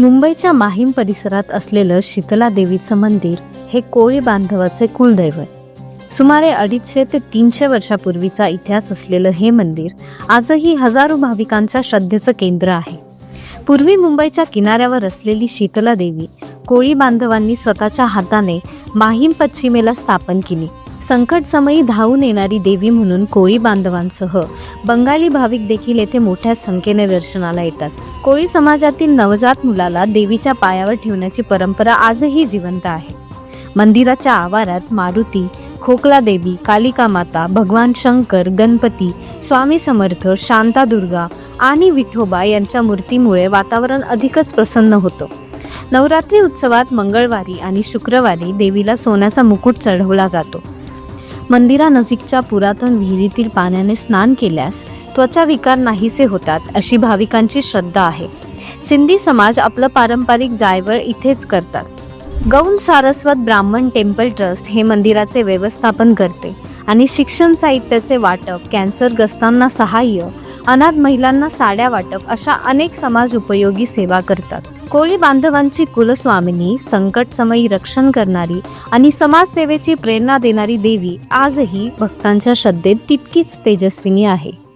मुंबईच्या माहीम परिसरात असलेलं शीतला देवीचं मंदिर हे कोळी बांधवाचे कुलदैवत सुमारे अडीचशे ते तीनशे वर्षापूर्वीचा इतिहास असलेलं हे मंदिर आजही हजारो भाविकांच्या श्रद्धेचं केंद्र आहे. पूर्वी मुंबईच्या किनाऱ्यावर असलेली शीतला देवी कोळी बांधवांनी स्वतःच्या हाताने माहीम पश्चिमेला स्थापन केली. संकट समयी धावून येणारी देवी म्हणून कोळी बांधवांसह. बंगाली भाविक देखील येथे मोठ्या संख्येने दर्शनाला येतात. कोळी समाजातील नवजात मुलाला देवीच्या पायावर ठेवण्याची परंपरा आजही जिवंत आहे. मंदिराच्या आवारात मारुती खोकला देवी कालिका माता भगवान शंकर गणपती स्वामी समर्थ शांतादुर्गा आणि विठोबा यांच्या मूर्तीमुळे वातावरण अधिकच प्रसन्न होतं. नवरात्री उत्सवात मंगळवारी आणि शुक्रवारी देवीला सोन्याचा मुकुट चढवला जातो. मंदिरानजीकच्या पुरातन विहिरीतील पाण्याने स्नान केल्यास त्वचा विकार नाहीसे होतात अशी भाविकांची श्रद्धा आहे. सिंधी समाज आपलं पारंपरिक जायवळ इथेच करतात. गौण सारस्वत ब्राह्मण टेम्पल ट्रस्ट हे मंदिराचे व्यवस्थापन करते आणि शिक्षण साहित्याचे वाटप कॅन्सरग्रस्तांना सहाय्य अनाथ महिलांना साड्या वाटप अशा अनेक समाज उपयोगी सेवा करतात. कोळी बांधवांची कुलस्वामिनी संकटसमयी रक्षण करणारी आणि समाजसेवेची प्रेरणा देणारी देवी आजही भक्तांच्या श्रद्धेत तितकीच तेजस्विनी आहे.